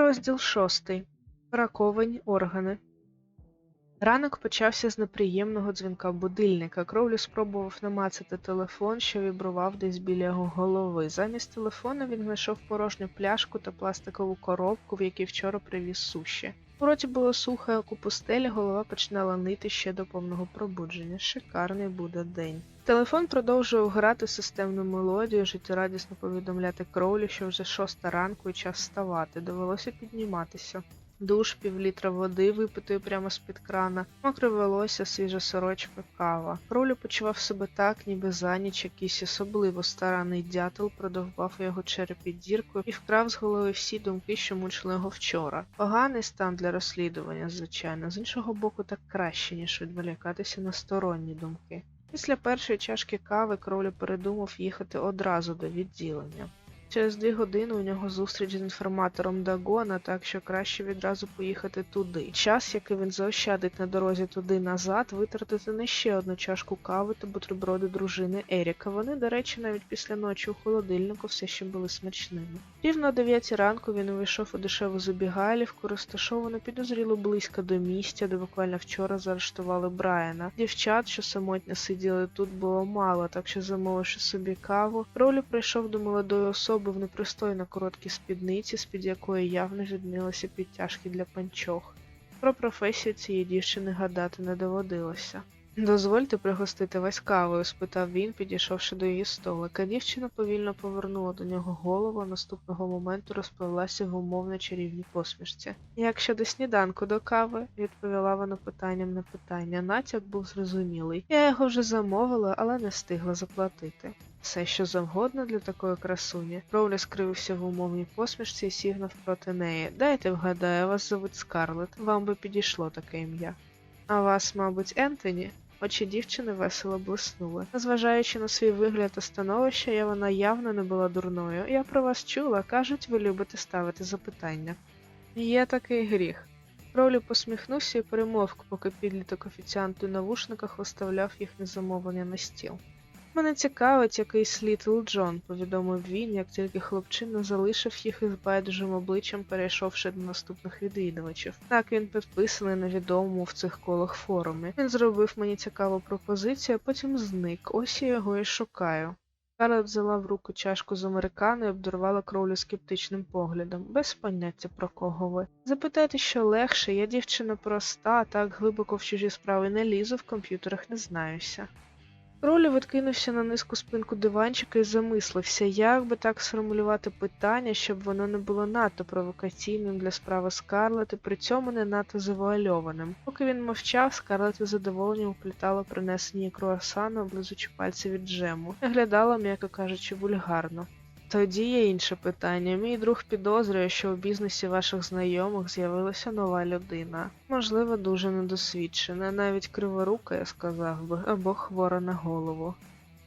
Розділ шостий. Браковані органи. Ранок почався з неприємного дзвінка будильника. Кровлю спробував намацати телефон, що вібрував десь біля його голови. Замість телефона він знайшов порожню пляшку та пластикову коробку, в якій вчора привіз суші. У роті було сухо, як у пустелі, голова починала нити ще до повного пробудження. Шикарний буде день. Телефон продовжував грати системну мелодію, життєрадісно повідомляти Кроулі, що вже шоста ранку і час вставати. Довелося підніматися. Душ, півлітра води, випитої прямо з-під крана, мокре волосся, свіжа сорочка, кава. Кровлю почував себе так, ніби за ніч якийсь особливо старанний дятел продовбав у його черепі дірку і вкрав з голови всі думки, що мучили його вчора. Поганий стан для розслідування, звичайно, з іншого боку, так краще, ніж відволікатися на сторонні думки. Після першої чашки кави Кровлю передумав їхати одразу до відділення. Через дві години у нього зустріч з інформатором Дагона, так що краще відразу поїхати туди. Час, який він заощадить на дорозі туди назад, витратити на ще одну чашку кави та бутерброди дружини Еріка. Вони, до речі, навіть після ночі у холодильнику все ще були смачними. Рівно о 9 ранку він увійшов у дешеву забігайлівку, розташовану підозріло близько до місця, де буквально вчора заарештували Брайана. Дівчат, що самотньо сиділи тут, було мало, так що замовивши собі каву, Ролі прийшов до молодої особи в непристойно короткій спідниці, з-під якої явно віднилися підтяжки для панчох. Про професію цієї дівчини гадати не доводилося. Дозвольте пригостити вас кавою? спитав він, підійшовши до її столика. Дівчина повільно повернула до нього голову, наступного моменту розпливлася в умовно чарівній посмішці. Як щодо сніданку до кави, відповіла вона питанням на питання. Натяк був зрозумілий. Я його вже замовила, але не встигла заплатити. Все, що завгодно для такої красуні. Роулі скривився в умовній посмішці і сів навпроти неї. Дайте вгадаю, вас зовуть Скарлет. Вам би підійшло таке ім'я. А вас, мабуть, Ентоні? Очі дівчини весело блиснули. Незважаючи на свій вигляд та становище, я вона явно не була дурною. Я про вас чула, кажуть, ви любите ставити запитання. Є такий гріх. Ролі посміхнувся і перемовк, поки підліток офіціант у навушниках виставляв їхнє замовлення на стіл. Мене цікавить якийсь Літл Джон, повідомив він, як тільки хлопчина залишив їх із байдужим обличчям, перейшовши до наступних відвідувачів. Так він підписаний на відомому в цих колах форумі. Він зробив мені цікаву пропозицію, а потім зник. Ось я його і шукаю. Карла взяла в руку чашку з американо і обдарувала кровлю скептичним поглядом, без поняття про кого ви. Запитайте, що легше, я дівчина проста, так глибоко в чужі справи не лізу, в комп'ютерах не знаюся. Кролі відкинувся на низку спинку диванчика і замислився, як би так сформулювати питання, щоб воно не було надто провокаційним для справи Скарлет і при цьому не надто завуальованим. Поки він мовчав, Скарлет із задоволенням уплітала принесені круасани, облизучи пальці від джему, виглядала, м'яко кажучи, вульгарно. Тоді є інше питання. Мій друг підозрює, що у бізнесі ваших знайомих з'явилася нова людина. Можливо, дуже недосвідчена, навіть криворука, я сказав би, або хвора на голову.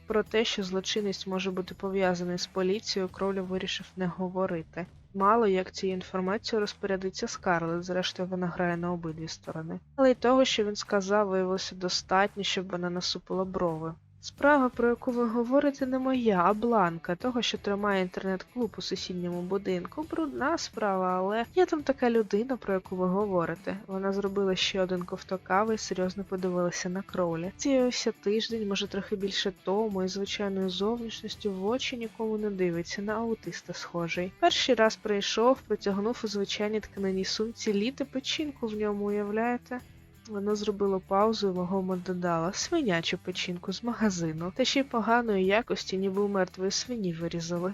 Про те, що злочинність може бути пов'язаний з поліцією, Кровлю вирішив не говорити. Мало як цією інформацією розпорядиться Скарлет, зрештою вона грає на обидві сторони. Але й того, що він сказав, виявилося достатньо, щоб вона насупила брови. Справа, про яку ви говорите, не моя, а бланка, того, що тримає інтернет-клуб у сусідньому будинку. Брудна справа, але є там така людина, про яку ви говорите. Вона зробила ще один ковток кави і серйозно подивилася на кролі. З'явився тиждень, може трохи більше тому, і звичайною зовнішністю в очі нікому не дивиться, на аутиста схожий. Перший раз прийшов, протягнув у звичайній тканиній сумці літи печінку в ньому, уявляєте? Вона зробила паузу і вагомо додала свинячу печінку з магазину, та ще й поганої якості, ніби у мертвої свині вирізали.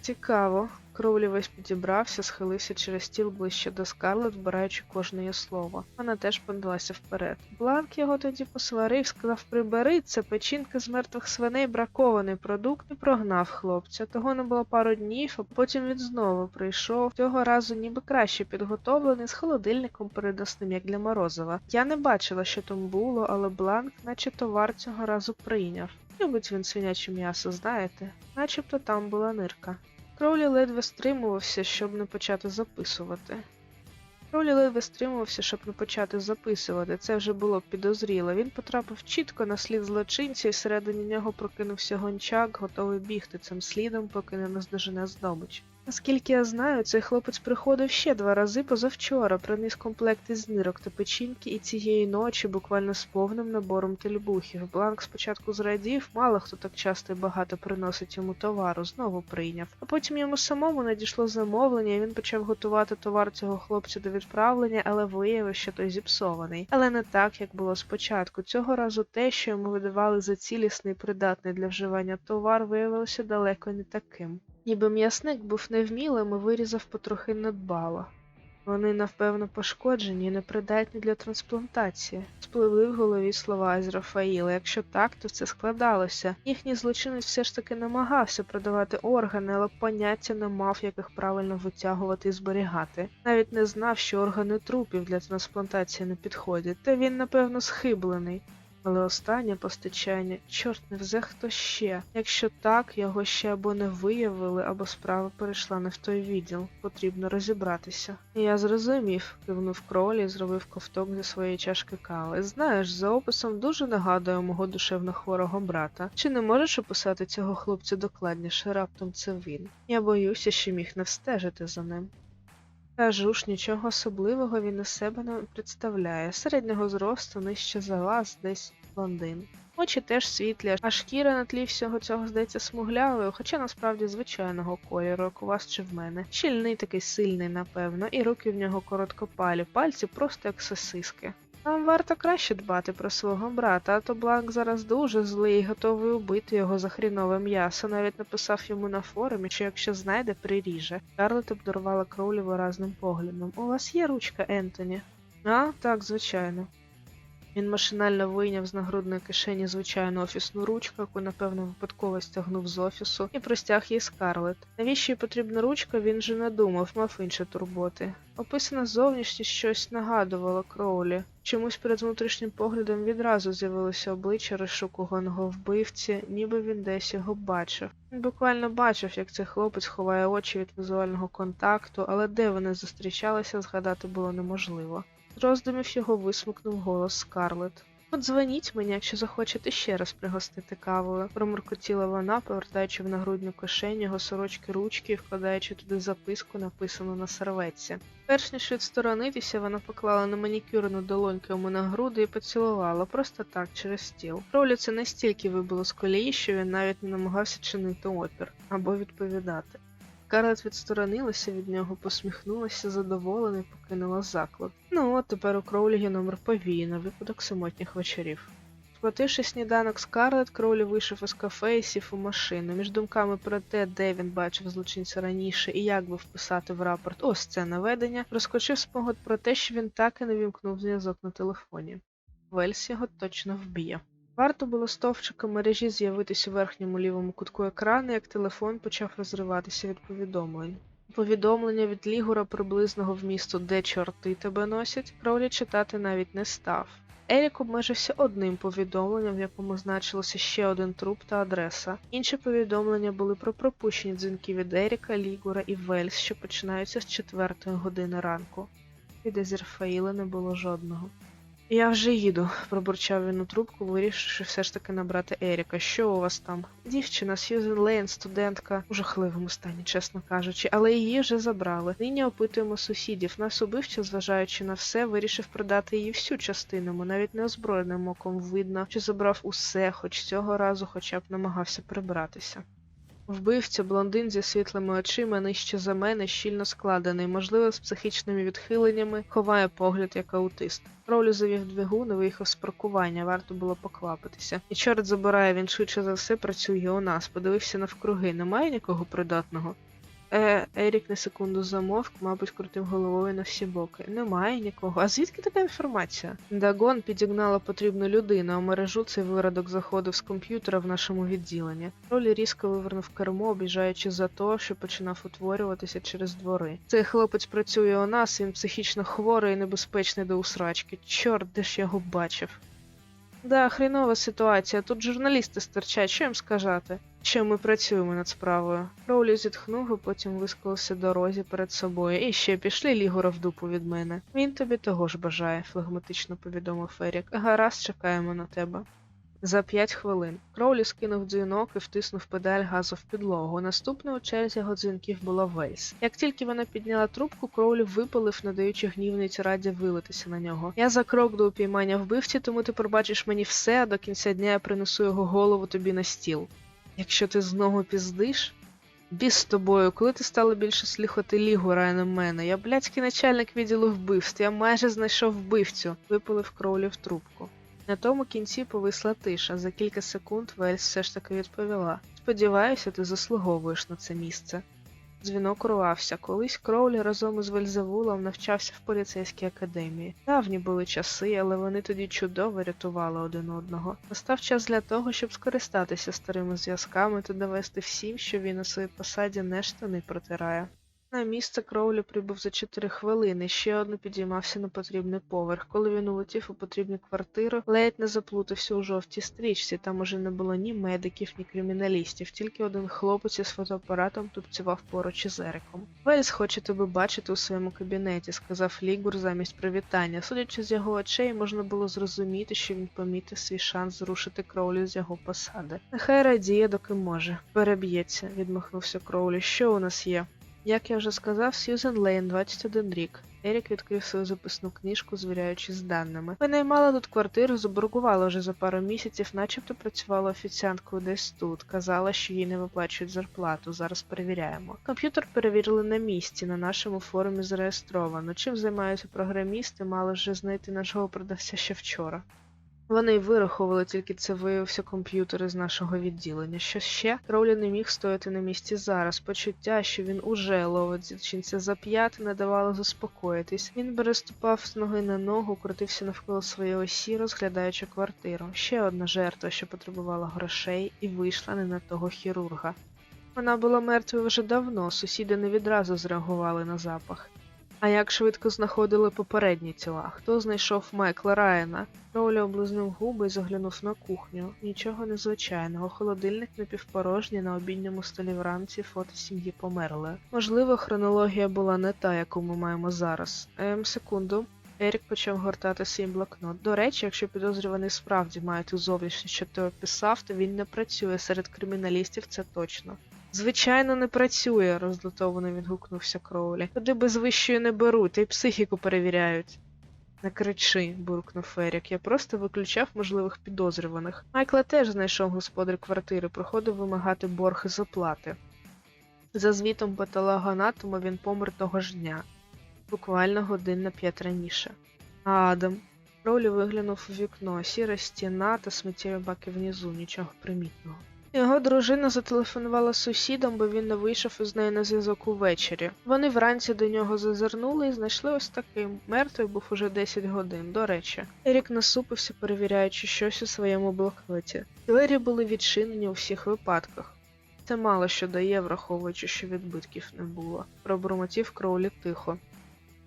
Цікаво. Кровлі весь підібрався, схилився через стіл ближче до Скарлет, вбираючи кожне її слово. Вона теж подалася вперед. Бланк його тоді посварив, сказав прибери, це печінка з мертвих свиней бракований продукт і прогнав хлопця. Того не було пару днів, а потім він знову прийшов. Цього разу ніби краще підготовлений з холодильником передасним, як для Морозова. Я не бачила, що там було, але бланк, наче товар цього разу прийняв. Любить він свиняче м'ясо, знаєте, начебто там була нирка. Кроулі ледве стримувався, щоб не почати записувати. Кроулі ледве стримувався, щоб не почати записувати. Це вже було підозріло. Він потрапив чітко на слід злочинця, і всередині нього прокинувся гончак, готовий бігти цим слідом, поки не наздожене здобич. Наскільки я знаю, цей хлопець приходив ще два рази позавчора, приніс комплект із нирок та печінки, і цієї ночі буквально з повним набором тельбухів. Бланк спочатку зрадів, мало хто так часто і багато приносить йому товару, знову прийняв. А потім йому самому надійшло замовлення, і він почав готувати товар цього хлопця до відправлення, але виявив, що той зіпсований. Але не так, як було спочатку. Цього разу те, що йому видавали за цілісний придатний для вживання товар, виявилося далеко не таким. Ніби м'ясник був невмілим і вирізав потрохи надбало. Вони, напевно, пошкоджені і непридатні для трансплантації. Спливли в голові слова з Рафаїла. Якщо так, то це складалося. Їхній злочинець все ж таки намагався продавати органи, але поняття не мав, як їх правильно витягувати і зберігати. Навіть не знав, що органи трупів для трансплантації не підходять, та він, напевно, схиблений. Але останнє постачання, чорт не взе хто ще. Якщо так, його ще або не виявили, або справа перейшла не в той відділ. Потрібно розібратися. Я зрозумів, кивнув кролі і зробив ковток зі своєї чашки кави. Знаєш, за описом дуже нагадує мого душевно хворого брата. Чи не можеш описати цього хлопця докладніше? Раптом це він. Я боюся, що міг не встежити за ним. Кажу ж, нічого особливого він із себе не представляє. Середнього зросту нижче за вас, десь блондин. Очі теж світлі, а шкіра на тлі всього цього здається смуглявою, хоча насправді звичайного кольору, як у вас чи в мене. Щільний такий сильний, напевно, і руки в нього короткопалі, пальці просто як сосиски. Нам варто краще дбати про свого брата, а то Бланк зараз дуже злий і готовий убити його за хрінове м'ясо. Навіть написав йому на форумі, що якщо знайде, приріже. Карлет обдарувала Кроулі виразним поглядом. У вас є ручка, Ентоні? А, так, звичайно. Він машинально вийняв з нагрудної кишені звичайну офісну ручку, яку, напевно, випадково стягнув з офісу, і простяг їй Скарлет. Навіщо їй потрібна ручка, він же не думав, мав інші турботи. Описана зовнішність щось нагадувала Кроулі. Чомусь перед внутрішнім поглядом відразу з'явилося обличчя розшукуваного вбивці, ніби він десь його бачив. Він буквально бачив, як цей хлопець ховає очі від візуального контакту, але де вони зустрічалися, згадати було неможливо. З роздумів його висмикнув голос Скарлет. Подзвоніть мені, якщо захочете ще раз пригостити кавою, промуркотіла вона, повертаючи в нагрудну кишеню його сорочки ручки і вкладаючи туди записку, написану на серветці. Перш ніж відсторонитися, вона поклала на манікюрну долоньку йому на груди і поцілувала, просто так, через стіл. Ролі це настільки вибило з колії, що він навіть не намагався чинити опір або відповідати. Скарлет відсторонилася від нього, посміхнулася, задоволена і покинула заклад. Ну от тепер у Кроулі номер повії на випадок самотніх вечорів. Сплативши сніданок Скарлет, Кроулі вийшов із кафе і сів у машину. Між думками про те, де він бачив злочинця раніше і як би вписати в рапорт ось це наведення, розкочив спогад про те, що він так і не вімкнув зв'язок на телефоні. Вельс його точно вб'є. Варто було стовпчиком мережі з'явитись у верхньому лівому кутку екрану, як телефон почав розриватися від повідомлень. Повідомлення від Лігура приблизного вмісту де чорти тебе носять, Кроулі читати навіть не став. Ерік обмежився одним повідомленням, в якому значилося ще один труп та адреса. Інші повідомлення були про пропущені дзвінки від Еріка, Лігура і Вельс, що починаються з четвертої години ранку. Від Езерфаїла не було жодного. Я вже їду, пробурчав він у трубку, вирішивши все ж таки набрати Еріка. Що у вас там? Дівчина, Сьюзен Лейн, студентка, у жахливому стані, чесно кажучи, але її вже забрали. Нині опитуємо сусідів. Нас убивча, зважаючи на все, вирішив продати її всю частину, навіть неозброєним оком видно, що забрав усе, хоч цього разу хоча б намагався прибратися. Вбивця, блондин зі світлими очима нижче за мене, щільно складений, можливо, з психічними відхиленнями, ховає погляд як аутист. Ролю завів двигун виїхав з паркування, варто було поквапитися. І чорт забирає, він швидше за все працює у нас. Подивився навкруги, немає нікого придатного. Е, Ерік на секунду замовк, мабуть, крутив головою на всі боки. Немає нікого. А звідки така інформація? Дагон підігнала потрібну людину, а мережу цей виродок заходив з комп'ютера в нашому відділенні. Ролі різко вивернув кермо, обіжаючи за то, що починав утворюватися через двори. Цей хлопець працює у нас, він психічно хворий і небезпечний до усрачки. Чорт, де ж я його бачив. Да, хрінова ситуація. Тут журналісти стирчать, що їм сказати? Що ми працюємо над справою. Роулі зітхнув і потім висколився дорозі перед собою. І ще пішли Лігора в дупу від мене. Він тобі того ж бажає, флегматично повідомив Ерік. Гаразд, чекаємо на тебе. За п'ять хвилин Кроулі скинув дзвінок і втиснув педаль газу в підлогу. Наступною у черзі його дзвінків була Вельс. Як тільки вона підняла трубку, Кроулі випалив, не даючи гнівній тираді вилитися на нього. Я за крок до упіймання вбивці, тому ти пробачиш мені все, а до кінця дня я принесу його голову тобі на стіл. Якщо ти знову піздиш. Біс з тобою, коли ти стала більше слухати лігу на мене? Я блядський начальник відділу вбивств, я майже знайшов вбивцю, випалив Кроулі в трубку. На тому кінці повисла тиша. За кілька секунд Вельс все ж таки відповіла: Сподіваюся, ти заслуговуєш на це місце. Дзвінок урвався. Колись Кроулі разом із Вельзевулом навчався в поліцейській академії. Давні були часи, але вони тоді чудово рятували один одного. Настав час для того, щоб скористатися старими зв'язками та довести всім, що він на своїй посаді не штани протирає. На місце Кроулі прибув за 4 хвилини, ще одну підіймався на потрібний поверх. Коли він улетів у потрібну квартиру, ледь не заплутався у жовтій стрічці. Там уже не було ні медиків, ні криміналістів, тільки один хлопець із фотоапаратом тупцював поруч із Ериком. Вельс хоче тебе бачити у своєму кабінеті, сказав Лігур замість привітання. Судячи з його очей, можна було зрозуміти, що він помітив свій шанс зрушити Кроулі з його посади. Нехай радіє, доки може. Переб'ється, відмахнувся Кроулі. Що у нас є? Як я вже сказав, Сьюзен Лейн, 21 рік. Ерік відкрив свою записну книжку, звіряючись з даними. Винаймала тут квартиру, заборгувала вже за пару місяців, начебто працювала офіціанткою десь тут. Казала, що їй не виплачують зарплату. Зараз перевіряємо. Комп'ютер перевірили на місці, на нашому форумі зареєстровано. Чим займаються програмісти, мали вже знайти нашого продавця ще вчора. Вони вирахували, тільки це виявився комп'ютер із нашого відділення. Що ще? Кроулі не міг стояти на місці зараз. Почуття, що він уже ловить злочинця за п'яти, не давало заспокоїтись. Він переступав з ноги на ногу, крутився навколо своєї осі, розглядаючи квартиру. Ще одна жертва, що потребувала грошей, і вийшла не на того хірурга. Вона була мертвою вже давно, сусіди не відразу зреагували на запах. А як швидко знаходили попередні тіла? Хто знайшов Майкла Райана? Роуля облизнув губи і заглянув на кухню. Нічого незвичайного. Холодильник напівпорожній на обідньому столі вранці фото сім'ї померли. Можливо, хронологія була не та, яку ми маємо зараз. Ем, секунду. Ерік почав гортати свій блокнот. До речі, якщо підозрюваний справді має ту зовнішність, що ти описав, то він не працює серед криміналістів, це точно. Звичайно, не працює, розлютовано відгукнувся Кроулі. Туди без вищої не беруть, й психіку перевіряють. Не кричи, буркнув Ерік. Я просто виключав можливих підозрюваних. Майкла теж знайшов господар квартири, проходив вимагати борг із оплати. За звітом патологоанатома він помер того ж дня, буквально годин на п'ять раніше. А Адам. Кроулі виглянув у вікно, сіра стіна та сміттєві баки внизу, нічого примітного. Його дружина зателефонувала сусідам, бо він не вийшов із нею на зв'язок увечері. Вони вранці до нього зазирнули і знайшли ось такий. Мертвий був уже 10 годин, до речі. Ерік насупився, перевіряючи щось у своєму блокноті. Двері були відчинені у всіх випадках. Це мало що дає, враховуючи, що відбитків не було. Пробурмотів Кроулі тихо.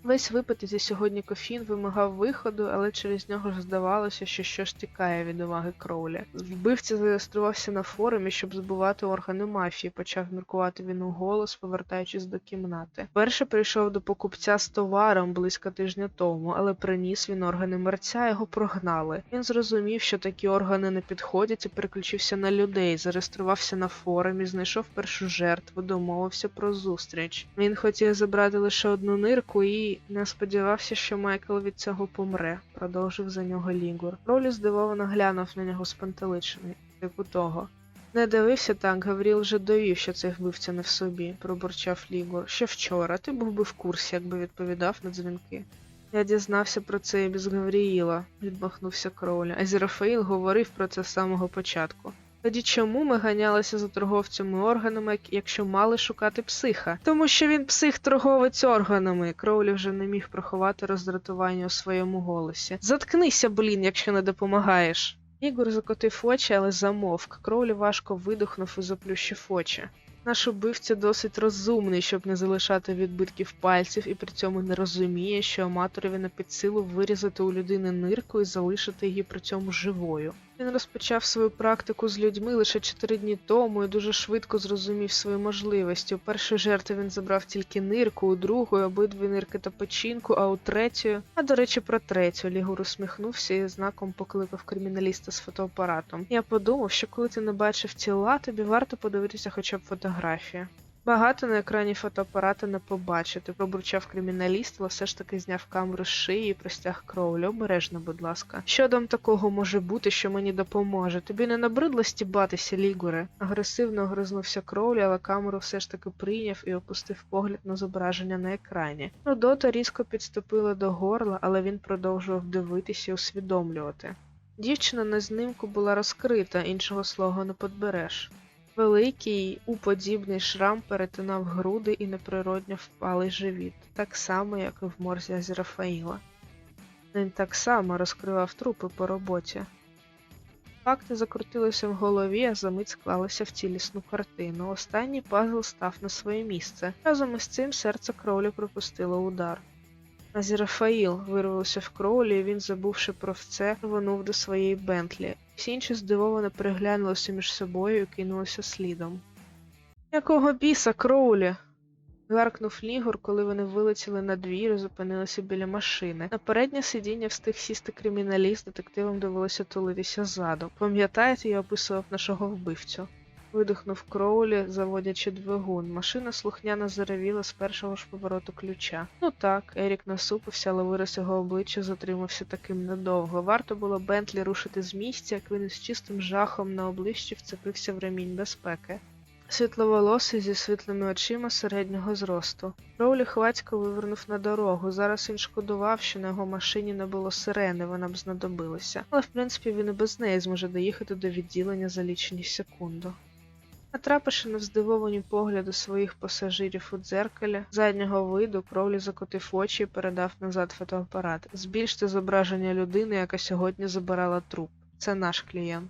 Весь випитий зі сьогодні кофін вимагав виходу, але через нього здавалося, що щось тікає від уваги Кроулі. Вбивця зареєструвався на форумі, щоб збивати органи мафії, почав міркувати він у голос, повертаючись до кімнати. Перше прийшов до покупця з товаром близько тижня тому, але приніс він органи мерця, його прогнали. Він зрозумів, що такі органи не підходять, і переключився на людей, зареєструвався на форумі, знайшов першу жертву, домовився про зустріч. Він хотів забрати лише одну нирку і не сподівався, що Майкл від цього помре, продовжив за нього Лігур. Ролі здивовано глянув на нього спантеличений, як у того. Не дивився так, Гавріл вже довів, що цей вбивця не в собі, пробурчав Лігур. Ще вчора ти був би в курсі, якби відповідав на дзвінки. Я дізнався про це і без Гавріїла, відмахнувся Кроуля. Азірафаїл говорив про це з самого початку. Тоді чому ми ганялися за торговцями органами, якщо мали шукати психа? Тому що він псих-торговець органами. Кроулі вже не міг приховати роздратування у своєму голосі. Заткнися, блін, якщо не допомагаєш. Ігор закотив очі, але замовк. Кроулі важко видихнув і заплющив очі. Наш убивця досить розумний, щоб не залишати відбитків пальців, і при цьому не розуміє, що аматорові на підсилу вирізати у людини нирку і залишити її при цьому живою. Він розпочав свою практику з людьми лише 4 дні тому і дуже швидко зрозумів свої можливості. У першій жертві він забрав тільки нирку, у другої обидві нирки та печінку, а у третьої. А до речі, про третю Лігур усміхнувся і знаком покликав криміналіста з фотоапаратом. Я подумав, що коли ти не бачив тіла, тобі варто подивитися хоча б фотографії. Багато на екрані фотоапарата не побачити, пробурчав криміналіст, але все ж таки зняв камеру з шиї і простяг кровлю. Обережно, будь ласка. Що там такого може бути, що мені допоможе? Тобі не набридло стібатися, Лігуре? Агресивно огризнувся кровлю, але камеру все ж таки прийняв і опустив погляд на зображення на екрані. Нудота різко підступила до горла, але він продовжував дивитися і усвідомлювати. Дівчина на знімку була розкрита, іншого слова не подбереш. Великий уподібний шрам перетинав груди і неприродньо впалий живіт, так само, як і в морзі Азерафаїла. Він так само розкривав трупи по роботі. Факти закрутилися в голові, а за мить склалися в цілісну картину. Останній пазл став на своє місце. Разом із цим серце кровлі пропустило удар. Азерафаїл вирвався в кроулі, і він, забувши про це, рвонув до своєї Бентлі. Всі інші здивовано переглянулися між собою і кинулися слідом. Якого біса, Кроулі? гаркнув Лігор, коли вони вилетіли на двір і зупинилися біля машини. На переднє сидіння встиг сісти криміналіст, детективам довелося тулитися ззаду. Пам'ятаєте, я описував нашого вбивцю? Видихнув Кроулі, заводячи двигун. Машина слухняно заревіла з першого ж повороту ключа. Ну так, Ерік насупився, але вираз його обличчя затримався таким недовго. Варто було Бентлі рушити з місця, як він із чистим жахом на обличчі вцепився в ремінь безпеки. Світловолосий зі світлими очима середнього зросту. Кроулі хвацько вивернув на дорогу. Зараз він шкодував, що на його машині не було сирени, вона б знадобилася. Але в принципі він і без неї зможе доїхати до відділення за лічені секунду. Натрапивши на здивовані погляди своїх пасажирів у дзеркалі, заднього виду кровлі закотив очі і передав назад фотоапарат. Збільште зображення людини, яка сьогодні забирала труп. Це наш клієнт.